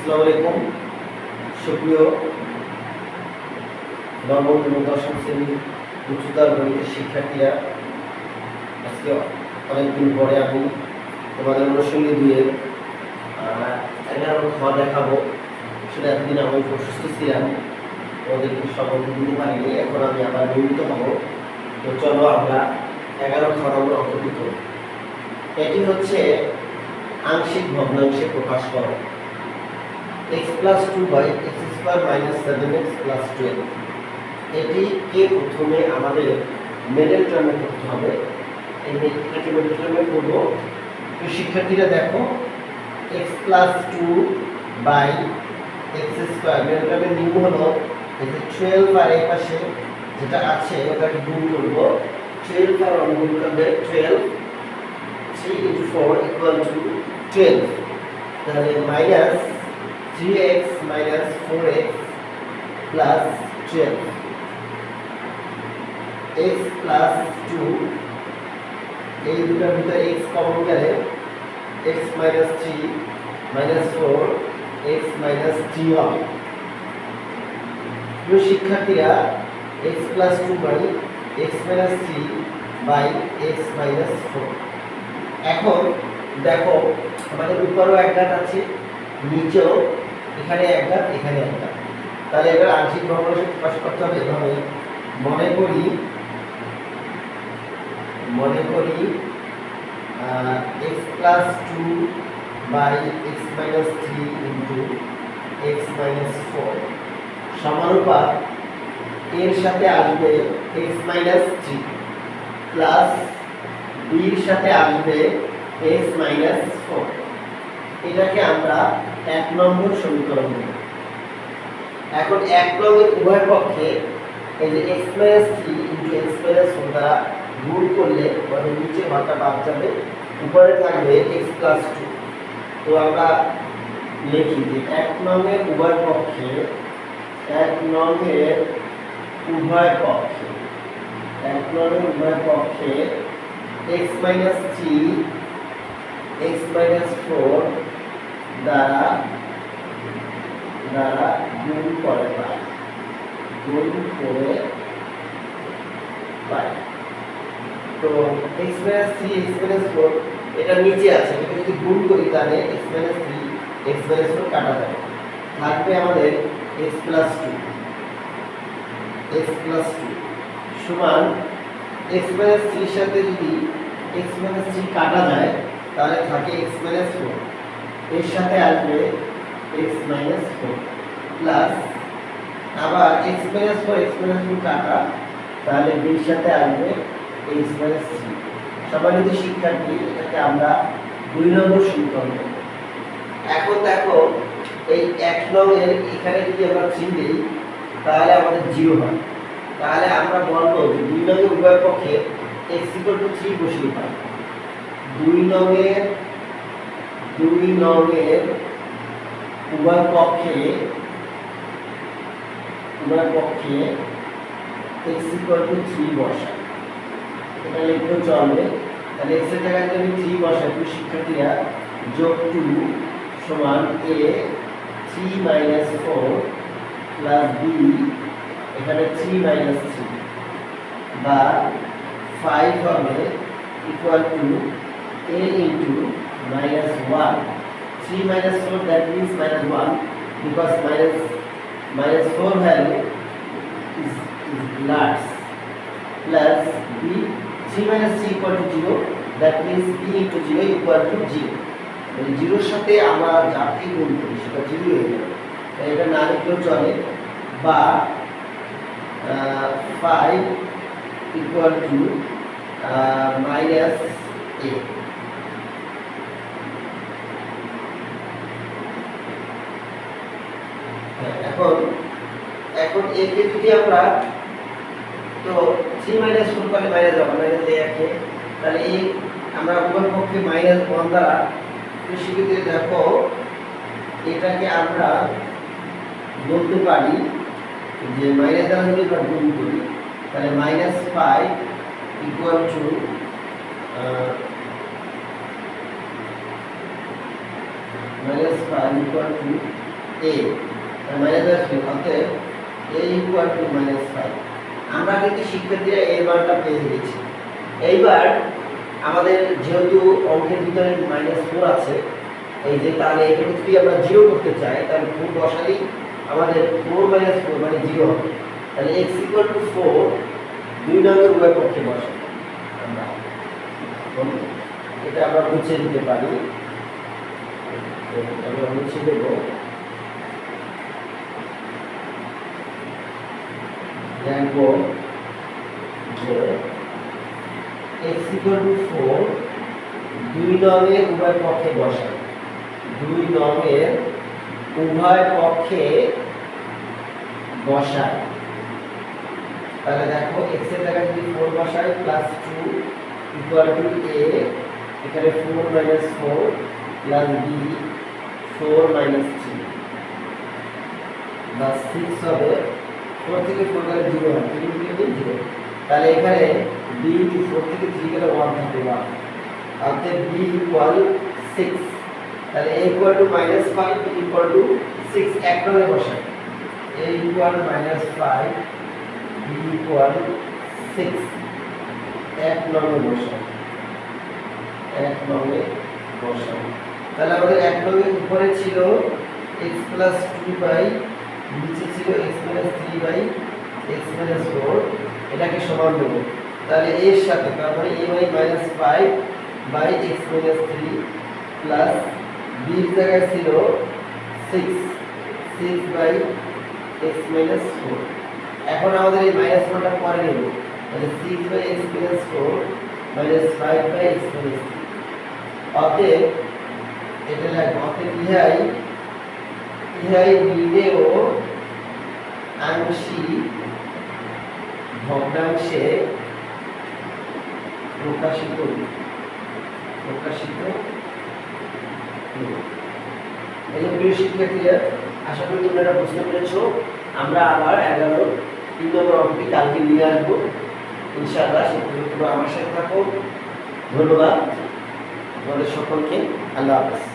আসসালামু আলাইকুম। সুপ্রিয় নবম দশম শ্রেণির উচ্চতর গণিতের শিক্ষার্থীরা আজকে অনেকদিন পরে আমি তোমাদের অনুষঙ্গী আহ, এগারো খ দেখাবো। সেটা এতদিন আমি অসুস্থ ছিলাম ওদেরকে সম্বন্ধ দিতে পারিনি। এখন আমি আবার নিয়মিত হব। তো চলো আমরা এগারো খ নম্বর অন্তর্ভুক্ত এটি হচ্ছে আংশিক ভগ্নাংশে প্রকাশ করো। X plus two by X square minus seven X plus twelve এটি কে প্রথমে আমাদের মিডল টার্মে করতে হবে। এই এটাকে মিডল টার্মে করব। তো শিক্ষার্থীরা দেখো X plus two by X square middle টার্মের নিয়ম হলো এই যে টুয়েলভ আর এই পাশে যেটা আছে, ওটাকে গুণ করব। টুয়েলভ আর অনুগুণ করবে twelve three into four equal to twelve তাহলে minus three X minus four X plus twelve X plus two এই দুটার ভিতরে এক্স কমন গেলে X minus three minus four X minus three হবে। শিক্ষার্থীরা X plus two by X minus three by X minus four এখন দেখো, আমাদের উপরেও এক গাঁট আছে, নিচেও এখানে এক গাঁট এখানে এক গাঁট তাহলে এবার আংশিক ভগ্নাংশ প্রকাশ করতে হবে। এভাবে মনে করি মনে করি X plus two by X minus three into X minus four সমানুপাত এর সাথে আসবে এক্স মাইনাস থ্রি প্লাস বির সাথে আসবে এক্স মাইনাস ফোর এটাকে আমরা এক নম্বর সমীকরণ এখন এক নম্বর উভয় পক্ষে এই যে X minus three into X four দ্বারা গুণ করলে মানে নিচে ঘরটা বাদ যাবে, উপরে থাকবে এক্স প্লাস টু তো আমরা লিখি যে এক নঙের উভয় পক্ষে, এক নঙের উভয় পক্ষে, এক নঙের উভয় পক্ষে X minus three X minus four দ্বারা দ্বারা গুণ করে পাই গুণ করে পাই তো এক্স থ্রি এক্স ফোর এটা নিচে আছে। এটা যদি গুণ করি তাহলে এক্স থ্রি এক্স ফোর কাটা যাবে। থাকবে আমাদের X plus two X plus two সমান এক্স থ্রির সাথে যদি এক্স থ্রি কাটা যায়, তাহলে থাকে এক্স মাইনাস ফোর এর সাথে আসবে এক্স মাইনাস ফোর প্লাস আবার X minus four X minus four কাটা, তাহলে বির সাথে আসবে এক্স মাইনাস থ্রি যদি শিক্ষার্থী, এটাকে আমরা দুই নম্বর সমীকরণ বলব। এখন দেখো, এই এক নংয়ের এখানে যদি আমরা থ্রি দিই, তাহলে আমাদের জিরো হয়। তাহলে আমরা বলব যে দুই নংয়ের উভয় পক্ষে এক্স ইকুয়াল টু থ্রি বসিয়ে পাই। দুই নংয়ের দুই নংয়ের উভয় পক্ষে উভয় পক্ষে এক্স ইকুয়াল টু থ্রি বসাই এটা লিখলেও চলবে তাহলে এক্সের জায়গায় যদি থ্রি বসাই তো শিক্ষার্থীরা যোগ টু সমান A three minus four plus B এখানে থ্রি মাইনাস থ্রি বা ফাইভ হবে equal to A into minus one three minus four that means minus one because minus minus 4 value is, is large plus b 3 minus 3 equal to 0 that means b into 0 equal to 0 মানে জিরোর সাথে আমরা যাকে গুণ করি সেটা zero হয়ে যাবে। তাই এটা না লিখলেও চলে। বা five equal to minus A এখন এখন একে যদি আমরা, তো থ্রি মাইনাস ফোর করলে মাইনাস যাব মাইনাস এ একে তাহলে এই আমরা উভয় পক্ষে মাইনাস ওয়ান দ্বারা তো সেক্ষেত্রে দেখো, এটাকে আমরা বলতে পারি যে মাইনাস দ্বারা যদি আমরা গুণ করি, তাহলে minus five equal to minus 5 equal to A minus three অতএব A equal to minus five আমরা কিন্তু শিক্ষার্থীরা এর মানটা পেয়ে গেছি এইবার আমাদের যেহেতু অঙ্কের ভিতরে মাইনাস ফোর আছে, এই যে তাহলে এটাকে যদি আমরা জিরো করতে চাই, তাহলে ফোর বসালেই আমাদের ফোর মাইনাস ফোর মানে জিরো হবে। তাহলে এক্স ইকুয়াল টু ফোর দুই নম্বর উভয় পক্ষে বসে আমরা এটা আমরা মুছে দিতে পারি। আমরা মুছে দেবো। দেখব যে এক্স ইকুয়াল টু ফোর দুই নমের উভয় পক্ষে বসাই দুই নমের উভয় পক্ষে বসাই তাহলে দেখো এক্সের জায়গায় যদি ফোর বসাই plus two equal to A এখানে four minus four plus B four minus three বা সিক্স হবে ফোর থেকে ফোর গেলে জিরো হয়। থ্রি থেকে জিরো তাহলে এখানে বি ফোর থেকে থ্রি গেলে ওয়ান থাকবে ওয়ান অর্থাৎ বি ইকুয়াল সিক্স তাহলে A equal to minus five equal to six এক নম্বরে বসাই। A equal minus five B equal six এক নম্বরে বসাই। এক নম্বরে বসাই। তাহলে আমাদের এক নম্বরের উপরে ছিল এক্স প্লাস টু বাই নিচে ছিল X minus three by X minus four এটাকে সমান দেবো তাহলে এর সাথে, তারপরে A by minus five by X minus three plus বির জায়গায় ছিল six six by X minus four এখন আমাদের এই মাইনাস ফোরটা পরে নেব। তাহলে six by X minus four minus five by X minus three অতএব, এটা লাগবে, অতএব ইহাই ইহাই নিলেও আংশিক ভগ্নাংশে প্রকাশিত প্রকাশিত এই যে প্রিয় শিক্ষার্থীরা, আশা করি তোমরা বুঝতে পেরেছ, আমরা আবার এগারো তিন নম্বর অঙ্কটি কালকে নিয়ে আসব। ইনশাআল্লাহ সে পর্যন্ত তোমরা আমার সাথে থাকো। ধন্যবাদ। তোমাদের সকলকে আল্লাহ হাফেজ।